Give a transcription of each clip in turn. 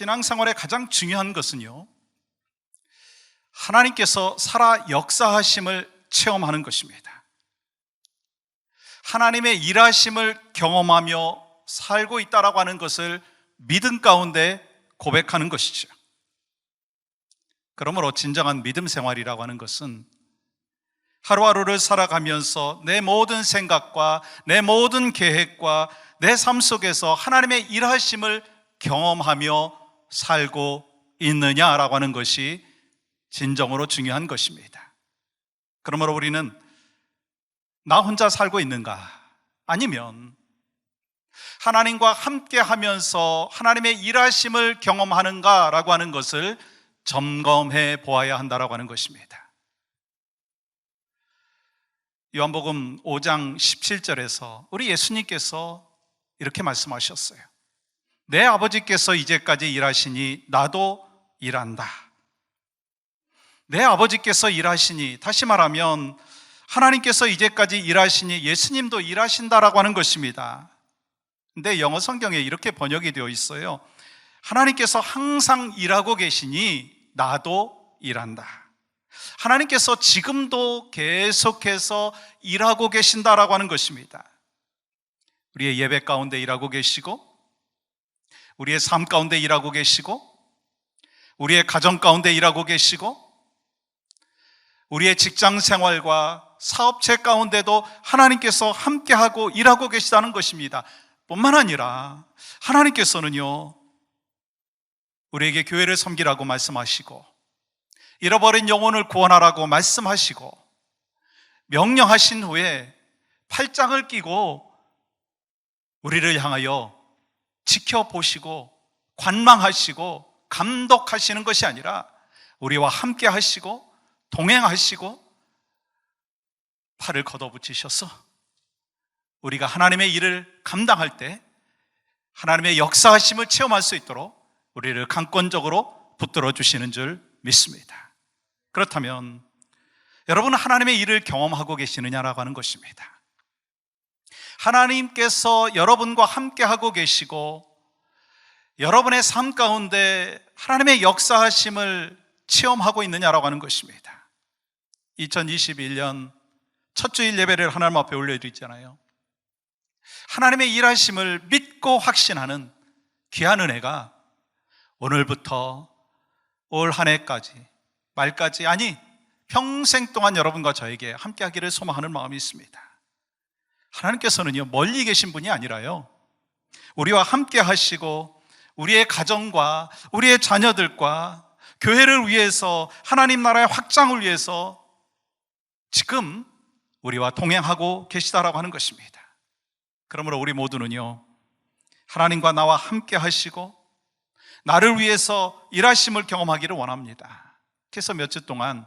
신앙생활의 가장 중요한 것은요, 하나님께서 살아 역사하심을 체험하는 것입니다. 하나님의 일하심을 경험하며 살고 있다라고 하는 것을 믿음 가운데 고백하는 것이죠. 그러므로 진정한 믿음 생활이라고 하는 것은 하루하루를 살아가면서 내 모든 생각과 내 모든 계획과 내 삶 속에서 하나님의 일하심을 경험하며 살고 있느냐라고 하는 것이 진정으로 중요한 것입니다. 그러므로 우리는 나 혼자 살고 있는가? 아니면 하나님과 함께 하면서 하나님의 일하심을 경험하는가라고 하는 것을 점검해 보아야 한다라고 하는 것입니다. 요한복음 5장 17절에서 우리 예수님께서 이렇게 말씀하셨어요. 내 아버지께서 이제까지 일하시니 나도 일한다. 내 아버지께서 일하시니 다시 말하면 하나님께서 이제까지 일하시니 예수님도 일하신다라고 하는 것입니다. 근데 영어 성경에 이렇게 번역이 되어 있어요. 하나님께서 항상 일하고 계시니 나도 일한다. 하나님께서 지금도 계속해서 일하고 계신다라고 하는 것입니다. 우리의 예배 가운데 일하고 계시고, 우리의 삶 가운데 일하고 계시고, 우리의 가정 가운데 일하고 계시고, 우리의 직장 생활과 사업체 가운데도 하나님께서 함께하고 일하고 계시다는 것입니다. 뿐만 아니라 하나님께서는요, 우리에게 교회를 섬기라고 말씀하시고, 잃어버린 영혼을 구원하라고 말씀하시고, 명령하신 후에 팔짱을 끼고 우리를 향하여 지켜보시고, 관망하시고, 감독하시는 것이 아니라 우리와 함께 하시고, 동행하시고, 팔을 걷어붙이셔서 우리가 하나님의 일을 감당할 때 하나님의 역사하심을 체험할 수 있도록 우리를 강권적으로 붙들어 주시는 줄 믿습니다. 그렇다면 여러분은 하나님의 일을 경험하고 계시느냐라고 하는 것입니다. 하나님께서 여러분과 함께 하고 계시고 여러분의 삶 가운데 하나님의 역사하심을 체험하고 있느냐라고 하는 것입니다. 2021년 첫 주일 예배를 하나님 앞에 올려드리잖아요. 하나님의 일하심을 믿고 확신하는 귀한 은혜가 오늘부터 올 한 해까지, 말까지, 아니, 평생 동안 여러분과 저에게 함께 하기를 소망하는 마음이 있습니다. 하나님께서는요, 멀리 계신 분이 아니라요, 우리와 함께 하시고, 우리의 가정과 우리의 자녀들과 교회를 위해서 하나님 나라의 확장을 위해서 지금 우리와 동행하고 계시다라고 하는 것입니다. 그러므로 우리 모두는요, 하나님과 나와 함께 하시고, 나를 위해서 일하심을 경험하기를 원합니다. 그래서 몇 주 동안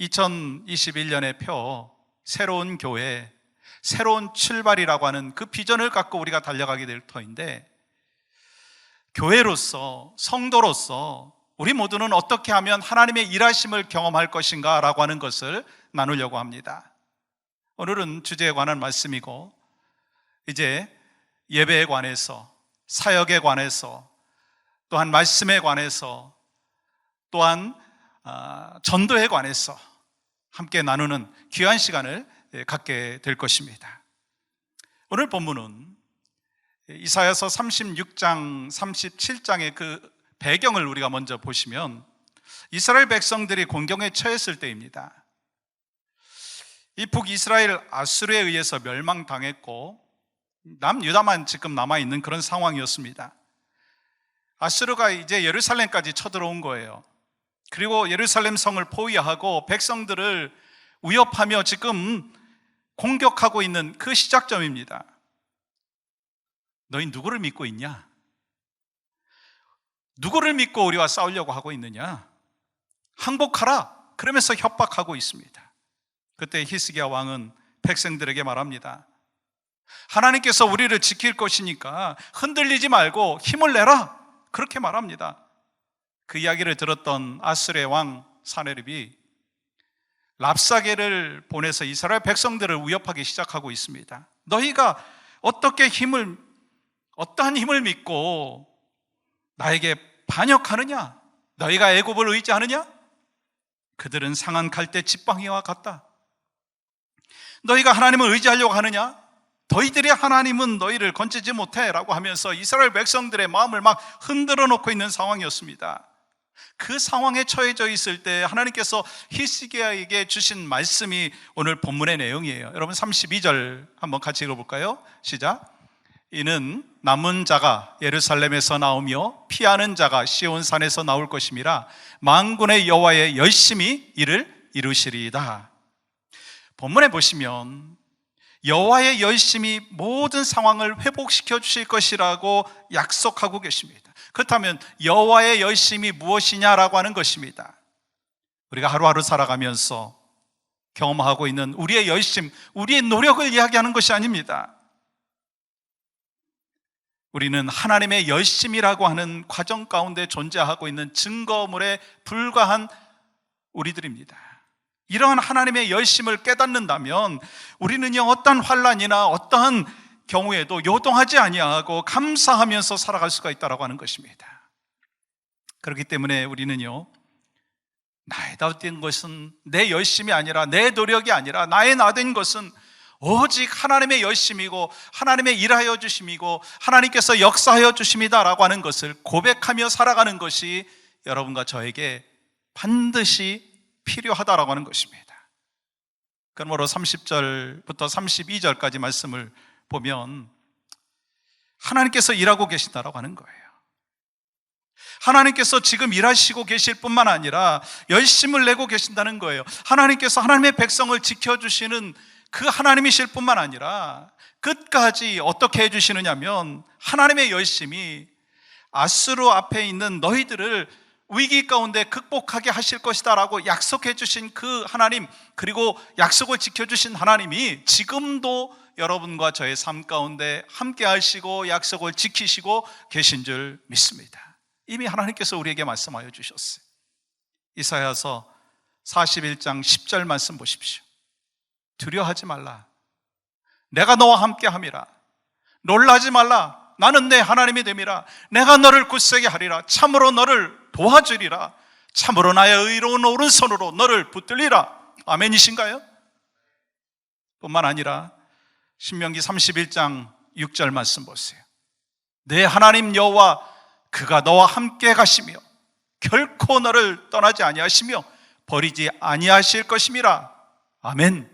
2021년의 표, 새로운 교회, 새로운 출발이라고 하는 그 비전을 갖고 우리가 달려가게 될 터인데, 교회로서, 성도로서, 우리 모두는 어떻게 하면 하나님의 일하심을 경험할 것인가 라고 하는 것을 나누려고 합니다. 오늘은 주제에 관한 말씀이고, 이제 예배에 관해서, 사역에 관해서, 또한 말씀에 관해서, 또한 아, 전도에 관해서 함께 나누는 귀한 시간을 예, 갖게 될 것입니다. 오늘 본문은 이사야서 36장, 37장의 그 배경을 우리가 먼저 보시면 이스라엘 백성들이 공경에 처했을 때입니다. 이 북이스라엘 아수르에 의해서 멸망당했고 남유다만 지금 남아있는 그런 상황이었습니다. 아수르가 이제 예루살렘까지 쳐들어온 거예요. 그리고 예루살렘 성을 포위하고 백성들을 위협하며 지금 공격하고 있는 그 시작점입니다. 너희 누구를 믿고 있냐? 누구를 믿고 우리와 싸우려고 하고 있느냐? 항복하라! 그러면서 협박하고 있습니다. 그때 히스기야 왕은 백성들에게 말합니다. 하나님께서 우리를 지킬 것이니까 흔들리지 말고 힘을 내라. 그렇게 말합니다. 그 이야기를 들었던 아스레 왕 사네립이 랍사게를 보내서 이스라엘 백성들을 위협하기 시작하고 있습니다. 너희가 어떻게 힘을 어떠한 힘을 믿고 나에게 반역하느냐? 너희가 애굽을 의지하느냐? 그들은 상한 갈대 지팡이와 같다. 너희가 하나님을 의지하려고 하느냐? 너희들의 하나님은 너희를 건지지 못해 라고 하면서 이스라엘 백성들의 마음을 막 흔들어 놓고 있는 상황이었습니다. 그 상황에 처해져 있을 때 하나님께서 히스기야에게 주신 말씀이 오늘 본문의 내용이에요. 여러분 32절 한번 같이 읽어 볼까요? 시작. 이는 남은 자가 예루살렘에서 나오며 피하는 자가 시온 산에서 나올 것임이라 만군의 여호와의 열심히 이를 이루시리이다. 본문에 보시면 여호와의 열심히 모든 상황을 회복시켜 주실 것이라고 약속하고 계십니다. 그렇다면 여호와의 열심이 무엇이냐라고 하는 것입니다. 우리가 하루하루 살아가면서 경험하고 있는 우리의 열심, 우리의 노력을 이야기하는 것이 아닙니다. 우리는 하나님의 열심이라고 하는 과정 가운데 존재하고 있는 증거물에 불과한 우리들입니다. 이러한 하나님의 열심을 깨닫는다면 우리는요 어떠한 환란이나 어떠한 경우에도 요동하지 아니하고 감사하면서 살아갈 수가 있다라고 하는 것입니다. 그렇기 때문에 우리는요 나의 나된 것은 내 열심이 아니라 내 노력이 아니라 나의 나된 것은 오직 하나님의 열심이고 하나님의 일하여 주심이고 하나님께서 역사하여 주심이다라고 하는 것을 고백하며 살아가는 것이 여러분과 저에게 반드시 필요하다라고 하는 것입니다. 그러므로 30절부터 32절까지 말씀을 보면 하나님께서 일하고 계신다라고 하는 거예요. 하나님께서 지금 일하시고 계실 뿐만 아니라 열심을 내고 계신다는 거예요. 하나님께서 하나님의 백성을 지켜주시는 그 하나님이실 뿐만 아니라 끝까지 어떻게 해주시느냐면 하나님의 열심이 아수르 앞에 있는 너희들을 위기 가운데 극복하게 하실 것이다 라고 약속해 주신 그 하나님 그리고 약속을 지켜 주신 하나님이 지금도 여러분과 저의 삶 가운데 함께 하시고 약속을 지키시고 계신 줄 믿습니다. 이미 하나님께서 우리에게 말씀하여 주셨어요. 이사야서 41장 10절 말씀 보십시오. 두려워하지 말라. 내가 너와 함께 함이라. 놀라지 말라. 나는 내 하나님이 됨이라. 내가 너를 굳세게 하리라. 참으로 너를 도와주리라. 참으로 나의 의로운 오른손으로 너를 붙들리라. 아멘이신가요? 뿐만 아니라 신명기 31장 6절 말씀 보세요. 내 하나님 여호와 그가 너와 함께 가시며 결코 너를 떠나지 아니하시며 버리지 아니하실 것임이라. 아멘.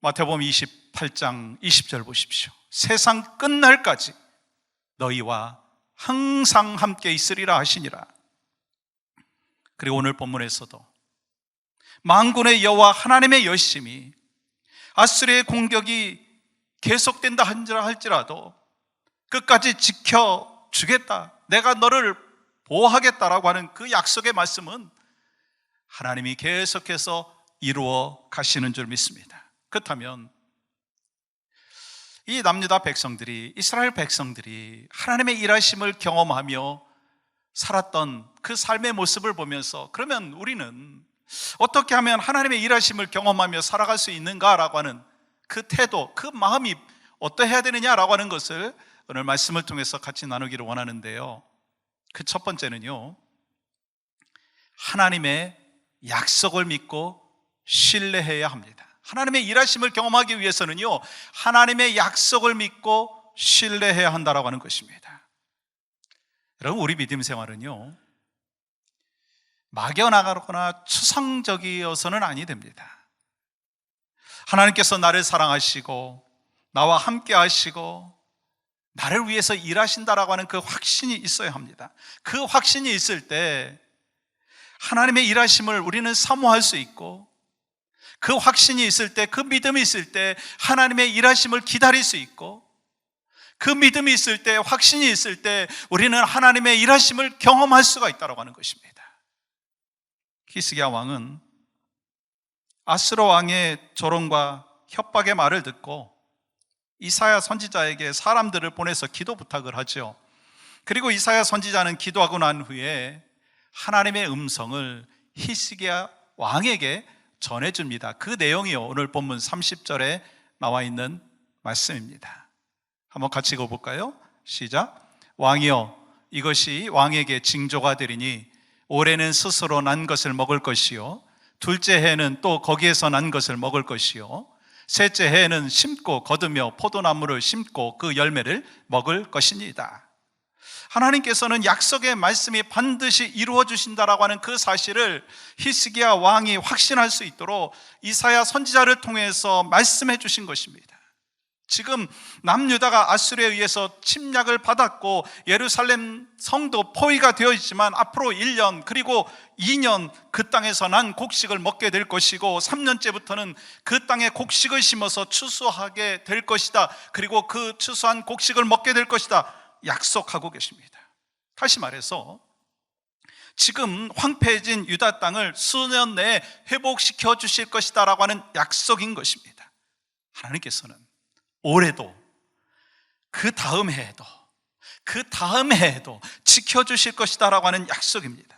마태복음 28장 20절 보십시오. 세상 끝날까지 너희와 항상 함께 있으리라 하시니라. 그리고 오늘 본문에서도 만군의 여호와 하나님의 열심이 아스리의 공격이 계속된다 할지라도 끝까지 지켜 주겠다. 내가 너를 보호하겠다라고 하는 그 약속의 말씀은 하나님이 계속해서 이루어 가시는 줄 믿습니다. 그렇다면 이 남유다 백성들이 이스라엘 백성들이 하나님의 일하심을 경험하며 살았던 그 삶의 모습을 보면서 그러면 우리는 어떻게 하면 하나님의 일하심을 경험하며 살아갈 수 있는가라고 하는 그 태도, 그 마음이 어떠해야 되느냐라고 하는 것을 오늘 말씀을 통해서 같이 나누기를 원하는데요. 그 첫 번째는요. 하나님의 약속을 믿고 신뢰해야 합니다. 하나님의 일하심을 경험하기 위해서는요, 하나님의 약속을 믿고 신뢰해야 한다라고 하는 것입니다. 여러분, 우리 믿음 생활은요, 막연하거나 추상적이어서는 아니 됩니다. 하나님께서 나를 사랑하시고, 나와 함께 하시고, 나를 위해서 일하신다라고 하는 그 확신이 있어야 합니다. 그 확신이 있을 때, 하나님의 일하심을 우리는 사모할 수 있고, 그 확신이 있을 때, 그 믿음이 있을 때 하나님의 일하심을 기다릴 수 있고 그 믿음이 있을 때, 확신이 있을 때 우리는 하나님의 일하심을 경험할 수가 있다고 하는 것입니다. 히스기야 왕은 아스로 왕의 조롱과 협박의 말을 듣고 이사야 선지자에게 사람들을 보내서 기도 부탁을 하죠. 그리고 이사야 선지자는 기도하고 난 후에 하나님의 음성을 히스기야 왕에게 전해줍니다. 그 내용이요. 오늘 본문 30절에 나와 있는 말씀입니다. 한번 같이 읽어볼까요? 시작. 왕이여 이것이 왕에게 징조가 되리니 올해는 스스로 난 것을 먹을 것이요 둘째 해는 또 거기에서 난 것을 먹을 것이요 셋째 해에는 심고 거두며 포도나무를 심고 그 열매를 먹을 것이니이다. 하나님께서는 약속의 말씀이 반드시 이루어 주신다라고 하는 그 사실을 히스기야 왕이 확신할 수 있도록 이사야 선지자를 통해서 말씀해 주신 것입니다. 지금 남유다가 아수르에 의해서 침략을 받았고 예루살렘 성도 포위가 되어 있지만 앞으로 1년 그리고 2년 그 땅에서 난 곡식을 먹게 될 것이고 3년째부터는 그 땅에 곡식을 심어서 추수하게 될 것이다. 그리고 그 추수한 곡식을 먹게 될 것이다. 약속하고 계십니다. 다시 말해서 지금 황폐해진 유다 땅을 수년 내에 회복시켜 주실 것이다라고 하는 약속인 것입니다. 하나님께서는 올해도 그 다음 해에도 그 다음 해에도 지켜주실 것이다라고 하는 약속입니다.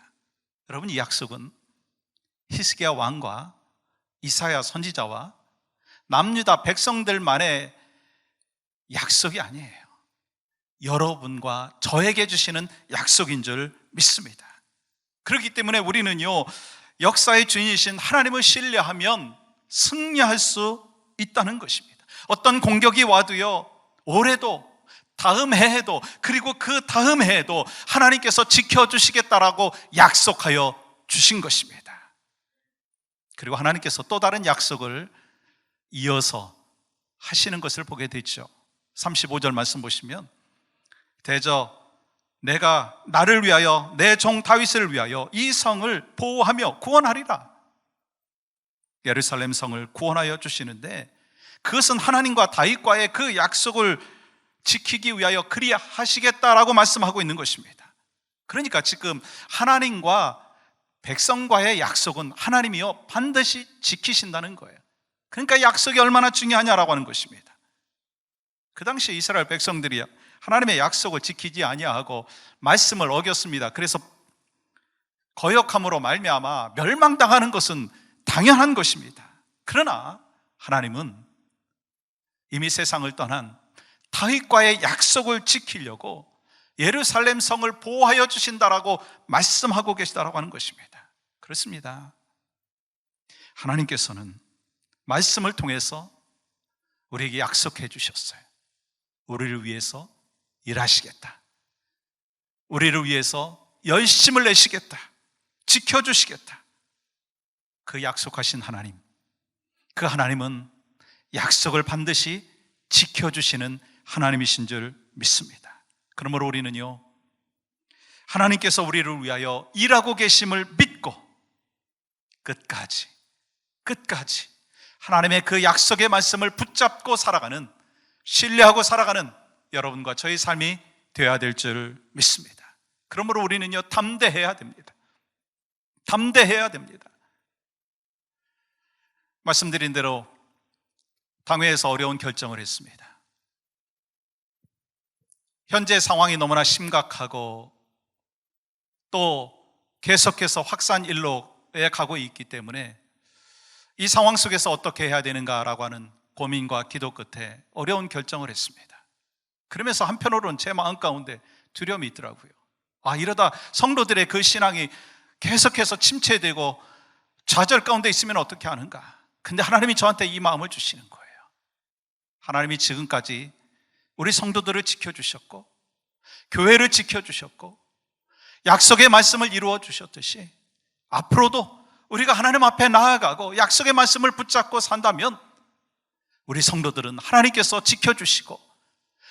여러분 이 약속은 히스기야 왕과 이사야 선지자와 남유다 백성들만의 약속이 아니에요. 여러분과 저에게 주시는 약속인 줄 믿습니다. 그렇기 때문에 우리는요, 역사의 주인이신 하나님을 신뢰하면 승리할 수 있다는 것입니다. 어떤 공격이 와도요, 올해도, 다음 해에도, 그리고 그 다음 해에도 하나님께서 지켜주시겠다라고 약속하여 주신 것입니다. 그리고 하나님께서 또 다른 약속을 이어서 하시는 것을 보게 되죠. 35절 말씀 보시면, 대저 내가 나를 위하여 내 종 다윗을 위하여 이 성을 보호하며 구원하리라. 예루살렘 성을 구원하여 주시는데 그것은 하나님과 다윗과의 그 약속을 지키기 위하여 그리 하시겠다라고 말씀하고 있는 것입니다. 그러니까 지금 하나님과 백성과의 약속은 하나님이요 반드시 지키신다는 거예요. 그러니까 약속이 얼마나 중요하냐라고 하는 것입니다. 그 당시 이스라엘 백성들이 하나님의 약속을 지키지 아니하고 말씀을 어겼습니다. 그래서 거역함으로 말미암아 멸망당하는 것은 당연한 것입니다. 그러나 하나님은 이미 세상을 떠난 다윗과의 약속을 지키려고 예루살렘 성을 보호하여 주신다라고 말씀하고 계시다라고 하는 것입니다. 그렇습니다. 하나님께서는 말씀을 통해서 우리에게 약속해 주셨어요. 우리를 위해서 일하시겠다. 우리를 위해서 열심을 내시겠다. 지켜주시겠다. 그 약속하신 하나님. 그 하나님은 약속을 반드시 지켜주시는 하나님이신 줄 믿습니다. 그러므로 우리는요, 하나님께서 우리를 위하여 일하고 계심을 믿고 끝까지, 끝까지 하나님의 그 약속의 말씀을 붙잡고 살아가는, 신뢰하고 살아가는 여러분과 저희 삶이 되어야 될 줄 믿습니다. 그러므로 우리는요, 담대해야 됩니다. 담대해야 됩니다. 말씀드린 대로 당회에서 어려운 결정을 했습니다. 현재 상황이 너무나 심각하고 또 계속해서 확산 일로에 가고 있기 때문에 이 상황 속에서 어떻게 해야 되는가라고 하는 고민과 기도 끝에 어려운 결정을 했습니다. 그러면서 한편으로는 제 마음 가운데 두려움이 있더라고요. 아, 이러다 성도들의 그 신앙이 계속해서 침체되고 좌절 가운데 있으면 어떻게 하는가? 근데 하나님이 저한테 이 마음을 주시는 거예요. 하나님이 지금까지 우리 성도들을 지켜주셨고, 교회를 지켜주셨고, 약속의 말씀을 이루어 주셨듯이, 앞으로도 우리가 하나님 앞에 나아가고 약속의 말씀을 붙잡고 산다면, 우리 성도들은 하나님께서 지켜주시고,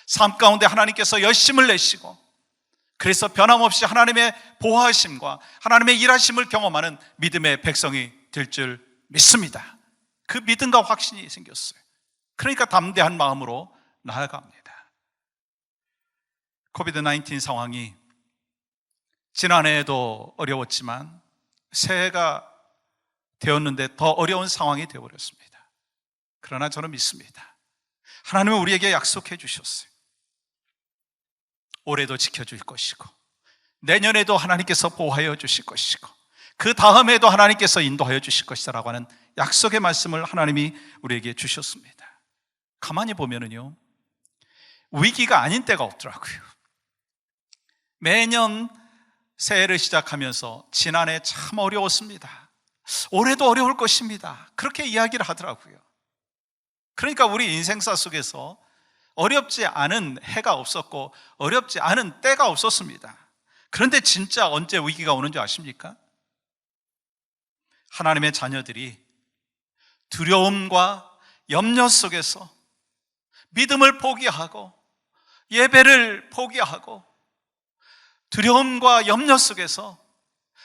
삶 가운데 하나님께서 열심을 내시고, 그래서 변함없이 하나님의 보호하심과 하나님의 일하심을 경험하는 믿음의 백성이 될 줄 믿습니다. 그 믿음과 확신이 생겼어요. 그러니까 담대한 마음으로 나아갑니다. 코비드 19 상황이 지난해에도 어려웠지만 새해가 되었는데 더 어려운 상황이 되어버렸습니다. 그러나 저는 믿습니다. 하나님은 우리에게 약속해 주셨어요. 올해도 지켜줄 것이고, 내년에도 하나님께서 보호하여 주실 것이고, 그 다음에도 하나님께서 인도하여 주실 것이다라고 하는 약속의 말씀을 하나님이 우리에게 주셨습니다. 가만히 보면은요, 위기가 아닌 때가 없더라고요. 매년 새해를 시작하면서 지난해 참 어려웠습니다. 올해도 어려울 것입니다. 그렇게 이야기를 하더라고요. 그러니까 우리 인생사 속에서 어렵지 않은 해가 없었고 어렵지 않은 때가 없었습니다. 그런데 진짜 언제 위기가 오는 줄 아십니까? 하나님의 자녀들이 두려움과 염려 속에서 믿음을 포기하고 예배를 포기하고 두려움과 염려 속에서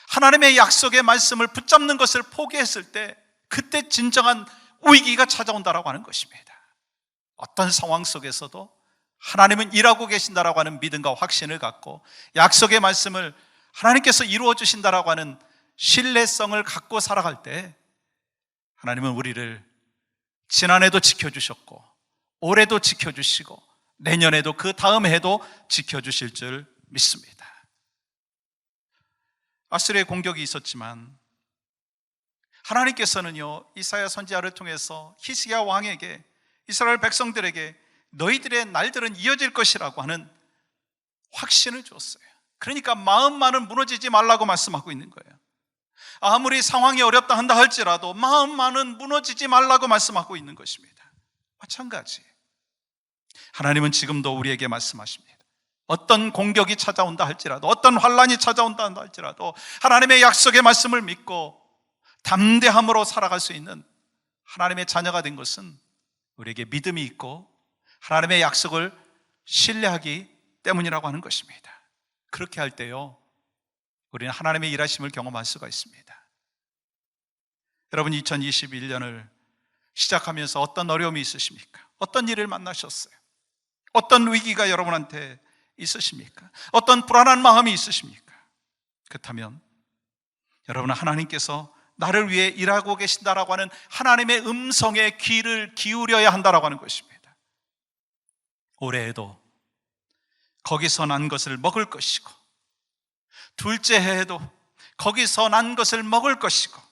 하나님의 약속의 말씀을 붙잡는 것을 포기했을 때 그때 진정한 위기가 찾아온다라고 하는 것입니다. 어떤 상황 속에서도 하나님은 일하고 계신다라고 하는 믿음과 확신을 갖고 약속의 말씀을 하나님께서 이루어 주신다라고 하는 신뢰성을 갖고 살아갈 때 하나님은 우리를 지난해도 지켜주셨고 올해도 지켜주시고 내년에도 그 다음 해도 지켜주실 줄 믿습니다. 아스리의 공격이 있었지만 하나님께서는요 이사야 선지자를 통해서 히스기야 왕에게 이스라엘 백성들에게 너희들의 날들은 이어질 것이라고 하는 확신을 줬어요. 그러니까 마음만은 무너지지 말라고 말씀하고 있는 거예요. 아무리 상황이 어렵다 한다 할지라도 마음만은 무너지지 말라고 말씀하고 있는 것입니다. 마찬가지. 하나님은 지금도 우리에게 말씀하십니다. 어떤 공격이 찾아온다 할지라도 어떤 환란이 찾아온다 할지라도 하나님의 약속의 말씀을 믿고 담대함으로 살아갈 수 있는 하나님의 자녀가 된 것은 우리에게 믿음이 있고 하나님의 약속을 신뢰하기 때문이라고 하는 것입니다. 그렇게 할 때요, 우리는 하나님의 일하심을 경험할 수가 있습니다. 여러분, 2021년을 시작하면서 어떤 어려움이 있으십니까? 어떤 일을 만나셨어요? 어떤 위기가 여러분한테 있으십니까? 어떤 불안한 마음이 있으십니까? 그렇다면 여러분은 하나님께서 나를 위해 일하고 계신다라고 하는 하나님의 음성에 귀를 기울여야 한다라고 하는 것입니다. 올해에도 거기서 난 것을 먹을 것이고 둘째 해에도 거기서 난 것을 먹을 것이고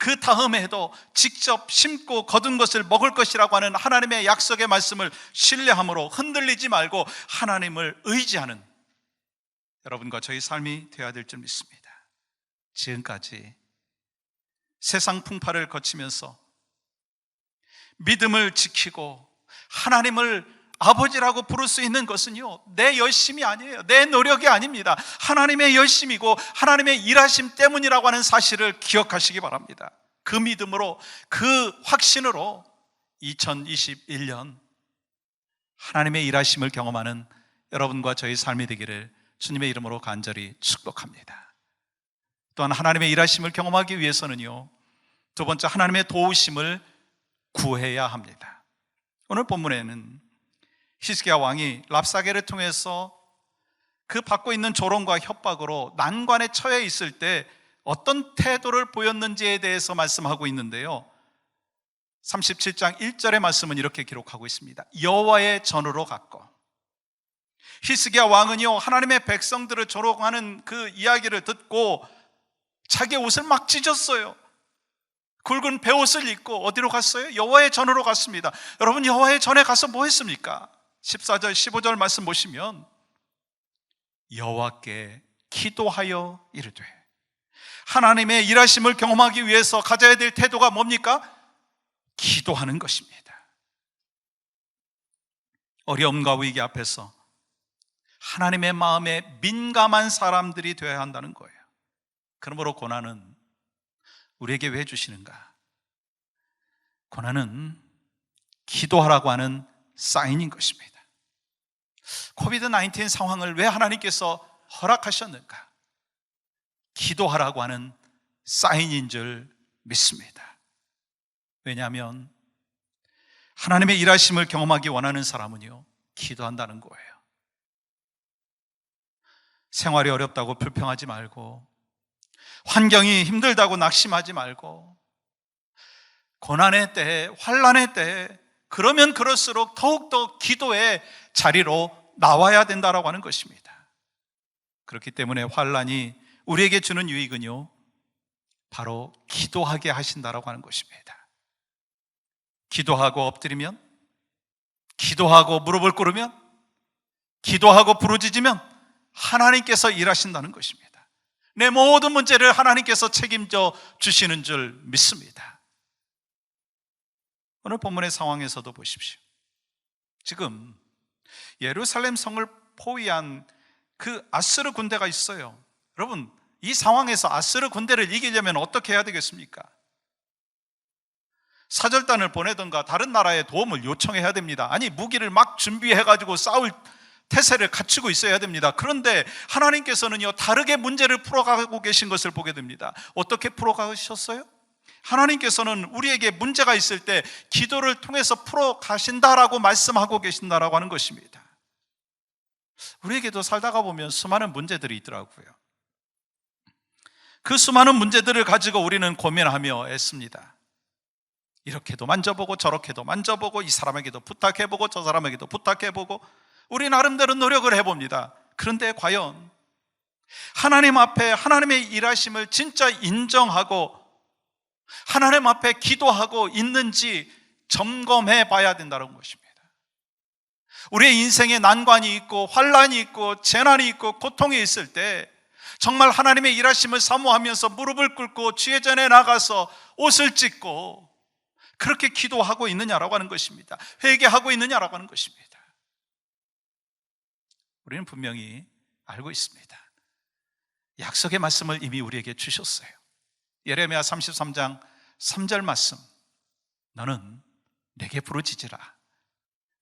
그 다음 해에도 직접 심고 거둔 것을 먹을 것이라고 하는 하나님의 약속의 말씀을 신뢰함으로 흔들리지 말고 하나님을 의지하는 여러분과 저희 삶이 되어야 될 줄 믿습니다. 지금까지 세상 풍파를 거치면서 믿음을 지키고 하나님을 아버지라고 부를 수 있는 것은요, 내 열심이 아니에요. 내 노력이 아닙니다. 하나님의 열심이고 하나님의 일하심 때문이라고 하는 사실을 기억하시기 바랍니다. 그 믿음으로, 그 확신으로 2021년 하나님의 일하심을 경험하는 여러분과 저희 삶이 되기를 주님의 이름으로 간절히 축복합니다. 또한 하나님의 일하심을 경험하기 위해서는요, 두 번째 하나님의 도우심을 구해야 합니다. 오늘 본문에는 히스기야 왕이 랍사게를 통해서 그 받고 있는 조롱과 협박으로 난관에 처해 있을 때 어떤 태도를 보였는지에 대해서 말씀하고 있는데요. 37장 1절의 말씀은 이렇게 기록하고 있습니다. 여호와의 전으로 갔고 히스기야 왕은요 하나님의 백성들을 조롱하는 그 이야기를 듣고 자기 옷을 막 찢었어요. 굵은 베옷을 입고 어디로 갔어요? 여호와의 전으로 갔습니다. 여러분 여호와의 전에 가서 뭐 했습니까? 14절 15절 말씀 보시면 여호와께 기도하여 이르되 하나님의 일하심을 경험하기 위해서 가져야 될 태도가 뭡니까? 기도하는 것입니다. 어려움과 위기 앞에서 하나님의 마음에 민감한 사람들이 되어야 한다는 거예요. 그러므로 고난은 우리에게 왜 주시는가? 고난은 기도하라고 하는 사인인 것입니다. 코비드 19 상황을 왜 하나님께서 허락하셨는가? 기도하라고 하는 사인인 줄 믿습니다. 왜냐하면 하나님의 일하심을 경험하기 원하는 사람은요, 기도한다는 거예요. 생활이 어렵다고 불평하지 말고, 환경이 힘들다고 낙심하지 말고, 고난의 때, 환란의 때, 그러면 그럴수록 더욱더 기도의 자리로 나와야 된다라고 하는 것입니다. 그렇기 때문에 환란이 우리에게 주는 유익은요. 바로 기도하게 하신다라고 하는 것입니다. 기도하고 엎드리면 기도하고 무릎을 꿇으면 기도하고 부르짖으면 하나님께서 일하신다는 것입니다. 내 모든 문제를 하나님께서 책임져 주시는 줄 믿습니다. 오늘 본문의 상황에서도 보십시오. 지금 예루살렘 성을 포위한 그 아스르 군대가 있어요. 여러분, 이 상황에서 아스르 군대를 이기려면 어떻게 해야 되겠습니까? 사절단을 보내든가 다른 나라의 도움을 요청해야 됩니다. 아니, 무기를 막 준비해가지고 싸울 태세를 갖추고 있어야 됩니다. 그런데 하나님께서는요, 다르게 문제를 풀어가고 계신 것을 보게 됩니다. 어떻게 풀어가셨어요? 하나님께서는 우리에게 문제가 있을 때 기도를 통해서 풀어 가신다라고 말씀하고 계신다라고 하는 것입니다. 우리에게도 살다가 보면 수많은 문제들이 있더라고요. 그 수많은 문제들을 가지고 우리는 고민하며 애씁니다. 이렇게도 만져보고 저렇게도 만져보고 이 사람에게도 부탁해보고 저 사람에게도 부탁해보고 우리 나름대로 노력을 해봅니다. 그런데 과연 하나님 앞에 하나님의 일하심을 진짜 인정하고 하나님 앞에 기도하고 있는지 점검해 봐야 된다는 것입니다. 우리의 인생에 난관이 있고 환란이 있고 재난이 있고 고통이 있을 때 정말 하나님의 일하심을 사모하면서 무릎을 꿇고 주의 전에 나가서 옷을 찢고 그렇게 기도하고 있느냐라고 하는 것입니다. 회개하고 있느냐라고 하는 것입니다. 우리는 분명히 알고 있습니다. 약속의 말씀을 이미 우리에게 주셨어요. 예레미야 33장 3절 말씀. 너는 내게 부르짖으라.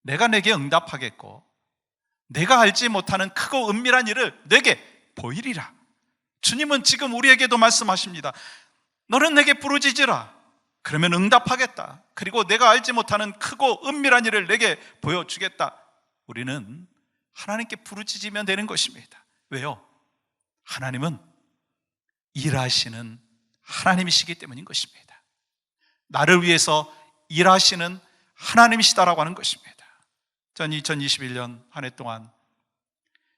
내가 내게 응답하겠고 내가 알지 못하는 크고 은밀한 일을 내게 보이리라. 주님은 지금 우리에게도 말씀하십니다. 너는 내게 부르짖으라. 그러면 응답하겠다. 그리고 내가 알지 못하는 크고 은밀한 일을 내게 보여주겠다. 우리는 하나님께 부르짖으면 되는 것입니다. 왜요? 하나님은 일하시는 하나님이시기 때문인 것입니다. 나를 위해서 일하시는 하나님이시다라고 하는 것입니다. 전 2021년 한 해 동안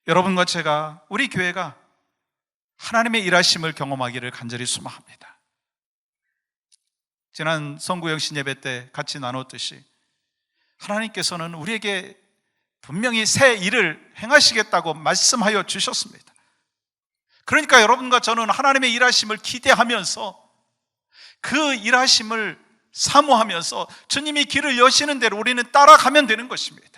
여러분과 제가 우리 교회가 하나님의 일하심을 경험하기를 간절히 소망합니다. 지난 성구영 신 예배 때 같이 나눴듯이 하나님께서는 우리에게 분명히 새 일을 행하시겠다고 말씀하여 주셨습니다. 그러니까 여러분과 저는 하나님의 일하심을 기대하면서 그 일하심을 사모하면서 주님이 길을 여시는 대로 우리는 따라가면 되는 것입니다.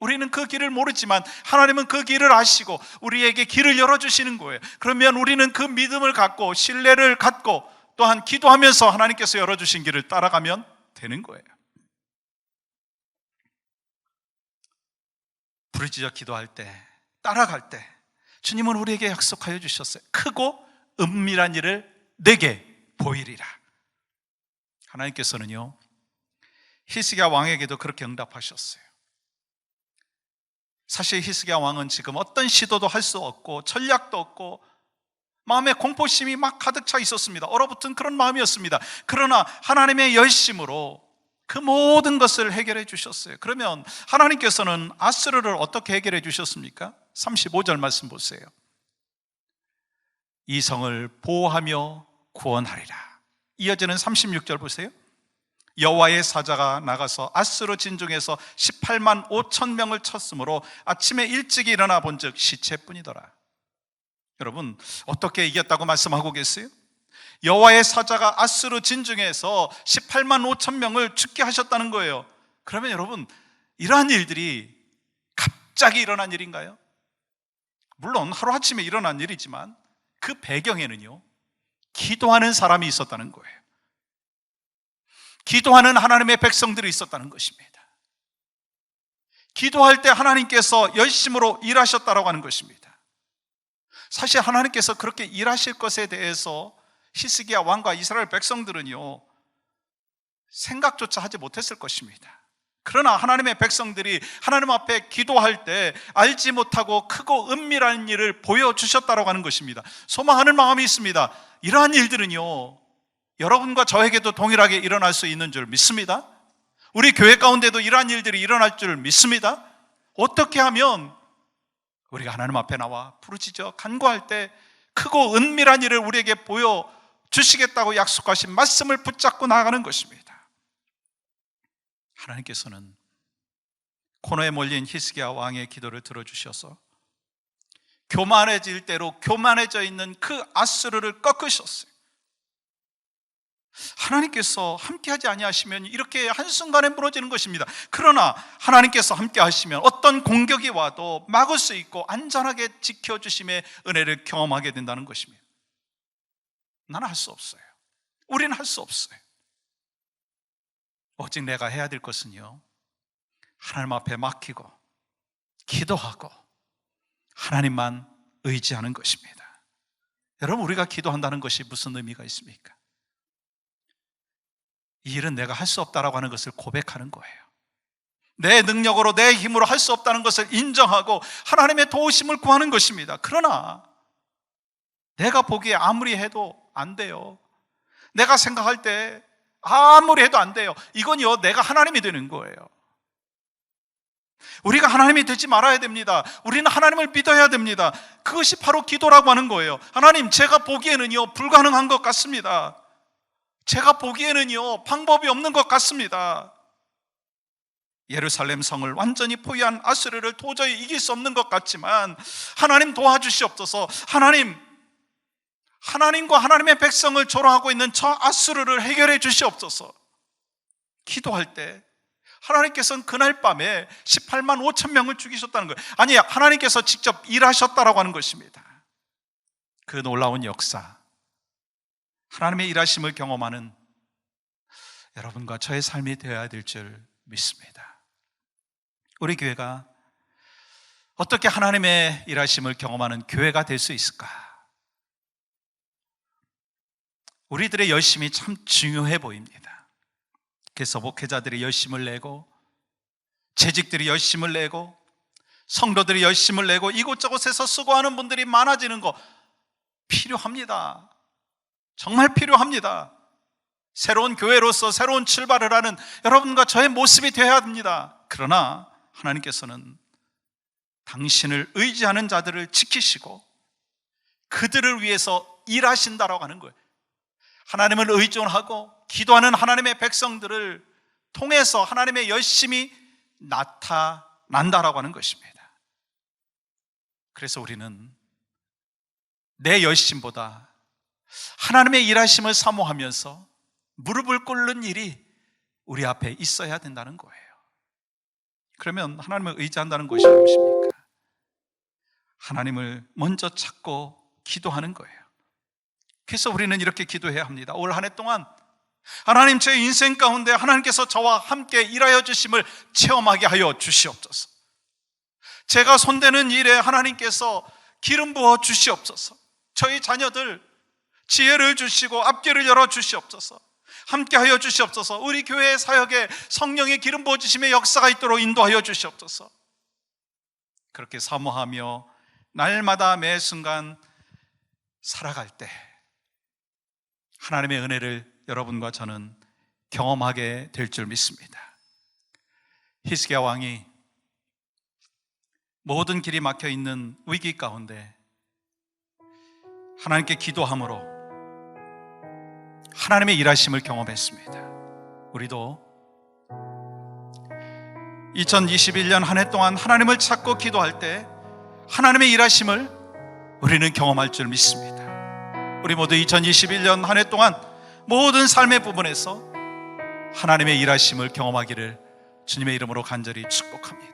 우리는 그 길을 모르지만 하나님은 그 길을 아시고 우리에게 길을 열어주시는 거예요. 그러면 우리는 그 믿음을 갖고 신뢰를 갖고 또한 기도하면서 하나님께서 열어주신 길을 따라가면 되는 거예요. 부르짖어 기도할 때, 따라갈 때, 주님은 우리에게 약속하여 주셨어요. 크고 은밀한 일을 내게 보이리라. 하나님께서는요, 히스기야 왕에게도 그렇게 응답하셨어요. 사실 히스기야 왕은 지금 어떤 시도도 할 수 없고 전략도 없고 마음에 공포심이 막 가득 차 있었습니다. 얼어붙은 그런 마음이었습니다. 그러나 하나님의 열심으로 그 모든 것을 해결해 주셨어요. 그러면 하나님께서는 아스르를 어떻게 해결해 주셨습니까? 35절 말씀 보세요. 이 성을 보호하며 구원하리라. 이어지는 36절 보세요. 여호와의 사자가 나가서 아스로 진중에서 18만 5천 명을 쳤으므로 아침에 일찍 일어나 본즉 시체뿐이더라. 여러분 어떻게 이겼다고 말씀하고 계세요? 여호와의 사자가 아스로 진중에서 18만 5천 명을 죽게 하셨다는 거예요. 그러면 여러분 이러한 일들이 갑자기 일어난 일인가요? 물론 하루아침에 일어난 일이지만 그 배경에는요 기도하는 사람이 있었다는 거예요. 기도하는 하나님의 백성들이 있었다는 것입니다. 기도할 때 하나님께서 열심으로 일하셨다라고 하는 것입니다. 사실 하나님께서 그렇게 일하실 것에 대해서 히스기야 왕과 이스라엘 백성들은요 생각조차 하지 못했을 것입니다. 그러나 하나님의 백성들이 하나님 앞에 기도할 때 알지 못하고 크고 은밀한 일을 보여주셨다고 하는 것입니다. 소망하는 마음이 있습니다. 이러한 일들은요, 여러분과 저에게도 동일하게 일어날 수 있는 줄 믿습니다. 우리 교회 가운데도 이러한 일들이 일어날 줄 믿습니다. 어떻게 하면 우리가 하나님 앞에 나와 부르짖어 간구할 때 크고 은밀한 일을 우리에게 보여 주시겠다고 약속하신 말씀을 붙잡고 나가는 것입니다. 하나님께서는 코너에 몰린 히스기야 왕의 기도를 들어주셔서 교만해질 대로 교만해져 있는 그 아수르를 꺾으셨어요. 하나님께서 함께하지 아니하시면 이렇게 한순간에 무너지는 것입니다. 그러나 하나님께서 함께하시면 어떤 공격이 와도 막을 수 있고 안전하게 지켜주심의 은혜를 경험하게 된다는 것입니다. 나는 할 수 없어요. 우리는 할 수 없어요. 오직 내가 해야 될 것은요. 하나님 앞에 맡기고 기도하고 하나님만 의지하는 것입니다. 여러분 우리가 기도한다는 것이 무슨 의미가 있습니까? 이 일은 내가 할 수 없다라고 하는 것을 고백하는 거예요. 내 능력으로 내 힘으로 할 수 없다는 것을 인정하고 하나님의 도우심을 구하는 것입니다. 그러나 내가 보기에 아무리 해도 안 돼요. 내가 생각할 때 아무리 해도 안 돼요. 이건요, 내가 하나님이 되는 거예요. 우리가 하나님이 되지 말아야 됩니다. 우리는 하나님을 믿어야 됩니다. 그것이 바로 기도라고 하는 거예요. 하나님, 제가 보기에는요, 불가능한 것 같습니다. 제가 보기에는요, 방법이 없는 것 같습니다. 예루살렘 성을 완전히 포위한 아수르를 도저히 이길 수 없는 것 같지만, 하나님 도와주시옵소서, 하나님, 하나님과 하나님의 백성을 조롱하고 있는 저 아수르를 해결해 주시옵소서. 기도할 때 하나님께서는 그날 밤에 18만 5천 명을 죽이셨다는 거예요. 아니, 하나님께서 직접 일하셨다라고 하는 것입니다. 그 놀라운 역사. 하나님의 일하심을 경험하는 여러분과 저의 삶이 되어야 될 줄 믿습니다. 우리 교회가 어떻게 하나님의 일하심을 경험하는 교회가 될 수 있을까? 우리들의 열심이 참 중요해 보입니다. 그래서 목회자들이 열심을 내고 재직들이 열심을 내고 성도들이 열심을 내고 이곳저곳에서 수고하는 분들이 많아지는 거 필요합니다. 정말 필요합니다. 새로운 교회로서 새로운 출발을 하는 여러분과 저의 모습이 되어야 합니다. 그러나 하나님께서는 당신을 의지하는 자들을 지키시고 그들을 위해서 일하신다라고 하는 거예요. 하나님을 의존하고 기도하는 하나님의 백성들을 통해서 하나님의 열심이 나타난다라고 하는 것입니다. 그래서 우리는 내 열심보다 하나님의 일하심을 사모하면서 무릎을 꿇는 일이 우리 앞에 있어야 된다는 거예요. 그러면 하나님을 의지한다는 것이 무엇입니까? 하나님을 먼저 찾고 기도하는 거예요. 그래서 우리는 이렇게 기도해야 합니다. 올 한 해 동안 하나님 제 인생 가운데 하나님께서 저와 함께 일하여 주심을 체험하게 하여 주시옵소서. 제가 손대는 일에 하나님께서 기름 부어 주시옵소서. 저희 자녀들 지혜를 주시고 앞길을 열어 주시옵소서. 함께 하여 주시옵소서. 우리 교회 사역에 성령의 기름 부어 주심의 역사가 있도록 인도하여 주시옵소서. 그렇게 사모하며 날마다 매 순간 살아갈 때 하나님의 은혜를 여러분과 저는 경험하게 될 줄 믿습니다. 히스기야 왕이 모든 길이 막혀 있는 위기 가운데 하나님께 기도함으로 하나님의 일하심을 경험했습니다. 우리도 2021년 한 해 동안 하나님을 찾고 기도할 때 하나님의 일하심을 우리는 경험할 줄 믿습니다. 우리 모두 2021년 한 해 동안 모든 삶의 부분에서 하나님의 일하심을 경험하기를 주님의 이름으로 간절히 축복합니다.